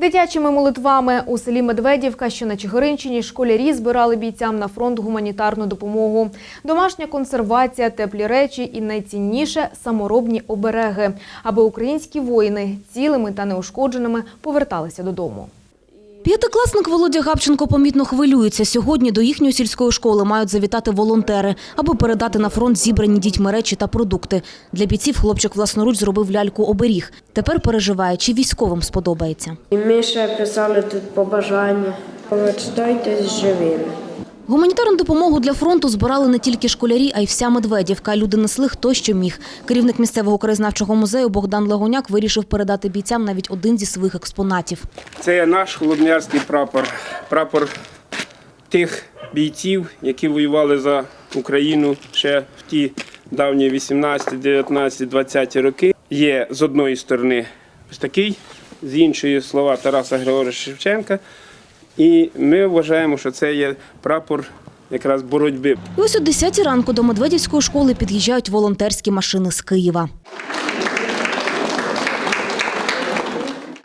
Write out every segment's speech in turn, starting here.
Дитячими молитвами у селі Медведівка, що на Чигиринщині, школярі збирали бійцям на фронт гуманітарну допомогу. Домашня консервація, теплі речі і найцінніше саморобні обереги, аби українські воїни цілими та неушкодженими поверталися додому. П'ятикласник Володя Габченко помітно хвилюється. Сьогодні до їхньої сільської школи мають завітати волонтери, аби передати на фронт зібрані дітьми речі та продукти. Для бійців хлопчик власноруч зробив ляльку-оберіг. Тепер переживає, чи військовим сподобається. І ми ще писали тут побажання. Повертайтесь живими. Гуманітарну допомогу для фронту збирали не тільки школярі, а й вся Медведівка. Люди несли хто що міг. Керівник місцевого краєзнавчого музею Богдан Легоняк вирішив передати бійцям навіть один зі своїх експонатів. Це наш холоднярський прапор, прапор тих бійців, які воювали за Україну ще в ті давні 18, 19, 20 роки. Є з одної сторони ось такий, з іншої слова Тараса Григоровича Шевченка. І ми вважаємо, що це є прапор якраз боротьби. Ось о 10 ранку до Медведівської школи під'їжджають волонтерські машини з Києва.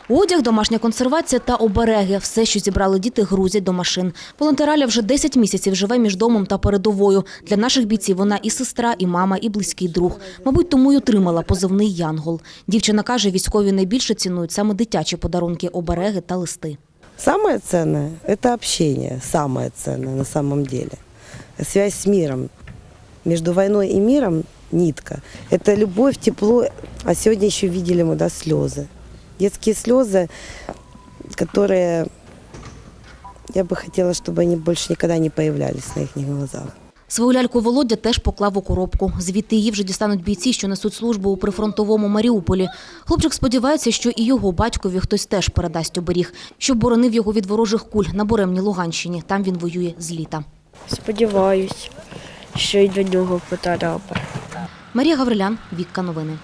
Одяг, домашня консервація та обереги – все, що зібрали діти, грузять до машин. Волонтeraля вже 10 місяців живе між домом та передовою. Для наших бійців вона і сестра, і мама, і близький друг. Мабуть, тому й отримала позивний «Янгол». Дівчина каже, військові найбільше цінують саме дитячі подарунки, обереги та листи. Самое ценное – это общение, самое ценное на самом деле. Связь с миром. Между войной и миром – нитка. Это любовь, тепло, а сегодня еще видели мы, да, слезы. Детские слезы, которые я бы хотела, чтобы они больше никогда не появлялись на их глазах. Свою ляльку Володя теж поклав у коробку. Звідти її вже дістануть бійці, що несуть службу у прифронтовому Маріуполі. Хлопчик сподівається, що і його батькові хтось теж передасть оберіг, щоб боронив його від ворожих куль на Буремній Луганщині. Там він воює з літа. Сподіваюсь, що й до нього потрапить. Марія Гаврилян, Вікка Новини.